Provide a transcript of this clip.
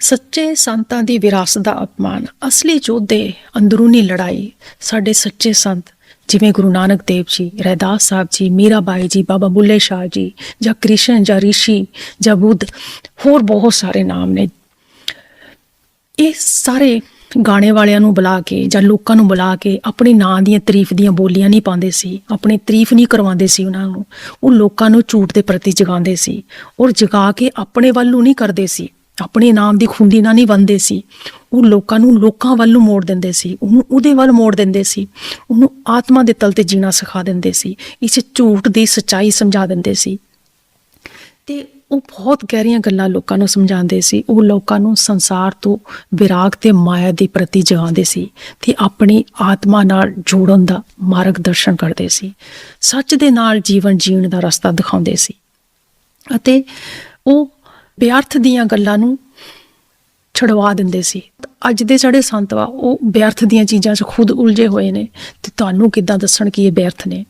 ਸੱਚੇ ਸੰਤਾਂ ਦੀ ਵਿਰਾਸਤ ਦਾ ਅਪਮਾਨ, ਅਸਲੀ ਯੋਧੇ ਅੰਦਰੂਨੀ ਲੜਾਈ। ਸਾਡੇ ਸੱਚੇ ਸੰਤ, ਜਿਵੇਂ ਗੁਰੂ ਨਾਨਕ ਦੇਵ ਜੀ ਰਹਿਦਾਸ ਸਾਹਿਬ ਜੀ, ਮੀਰਾਬਾਈ ਜੀ, ਬਾਬਾ ਬੁੱਲੇ ਸ਼ਾਹ ਜੀ, ਜਾਂ ਕ੍ਰਿਸ਼ਨ, ਜਾਂ ਰਿਸ਼ੀ, ਜਾਂ ਬੁੱਧ, ਹੋਰ ਬਹੁਤ ਸਾਰੇ ਨਾਮ ਨੇ। ਇਹ ਸਾਰੇ ਗਾਣੇ ਵਾਲਿਆਂ ਨੂੰ ਬੁਲਾ ਕੇ ਜਾਂ ਲੋਕਾਂ ਨੂੰ ਬੁਲਾ ਕੇ ਆਪਣੇ ਨਾਂ ਦੀਆਂ ਤਾਰੀਫ ਦੀਆਂ ਬੋਲੀਆਂ ਨਹੀਂ ਪਾਉਂਦੇ ਸੀ, ਆਪਣੀ ਤਾਰੀਫ ਨਹੀਂ ਕਰਵਾਉਂਦੇ ਸੀ ਉਹਨਾਂ ਨੂੰ। ਉਹ ਲੋਕਾਂ ਨੂੰ ਝੂਠ ਦੇ ਪ੍ਰਤੀ ਜਗਾਉਂਦੇ ਸੀ ਔਰ ਜਗਾ ਕੇ ਆਪਣੇ ਵੱਲ ਨੂੰ ਨਹੀਂ ਕਰਦੇ ਸੀ। ਆਪਣੇ ਨਾਮ ਦੀ ਖੁੰਡੀ ਨਾਲ ਨਹੀਂ ਬੰਦੇ ਸੀ। ਉਹ ਲੋਕਾਂ ਨੂੰ ਲੋਕਾਂ ਵੱਲ ਨੂੰ ਮੋੜ ਦਿੰਦੇ ਸੀ। ਉਹਨੂੰ ਉਹਦੇ ਵੱਲ ਮੋੜ ਦਿੰਦੇ ਸੀ। ਉਹਨੂੰ ਆਤਮਾ ਦੇ ਤਲ ਤੇ ਜੀਣਾ ਸਿਖਾ ਦਿੰਦੇ ਸੀ। ਇਸ ਝੂਠ ਦੀ ਸਚਾਈ ਸਮਝਾ ਦਿੰਦੇ ਸੀ। ਤੇ ਉਹ ਬਹੁਤ ਗਹਿਰੀਆਂ ਗੱਲਾਂ ਲੋਕਾਂ ਨੂੰ ਸਮਝਾਉਂਦੇ ਸੀ। ਉਹ ਲੋਕਾਂ ਨੂੰ ਸੰਸਾਰ ਤੋਂ ਵਿਰਾਗ ਤੇ ਮਾਇਆ ਦੇ ਪ੍ਰਤੀ ਜਗਾਉਂਦੇ ਸੀ ਤੇ ਆਪਣੀ ਆਤਮਾ ਨਾਲ ਜੋੜਨ ਦਾ ਮਾਰਗਦਰਸ਼ਨ ਕਰਦੇ ਸੀ। ਸੱਚ ਦੇ ਨਾਲ ਜੀਵਨ ਜੀਣ ਦਾ ਰਸਤਾ ਦਿਖਾਉਂਦੇ ਸੀ। ਅਤੇ ਉਹ ਵਿਅਰਥ ਦੀਆਂ ਗੱਲਾਂ ਨੂੰ ਛਡਵਾ ਦਿੰਦੇ ਸੀ। ਅੱਜ ਦੇ ਜਿਹੜੇ ਸੰਤ ਵਾ, ਉਹ ਵਿਅਰਥ ਦੀਆਂ ਚੀਜ਼ਾਂ 'ਚ ਖੁਦ ਉਲਝੇ ਹੋਏ ਨੇ ਤੇ ਤੁਹਾਨੂੰ ਕਿੱਦਾਂ ਦੱਸਣ ਕਿ ਇਹ ਵਿਅਰਥ ਨੇ?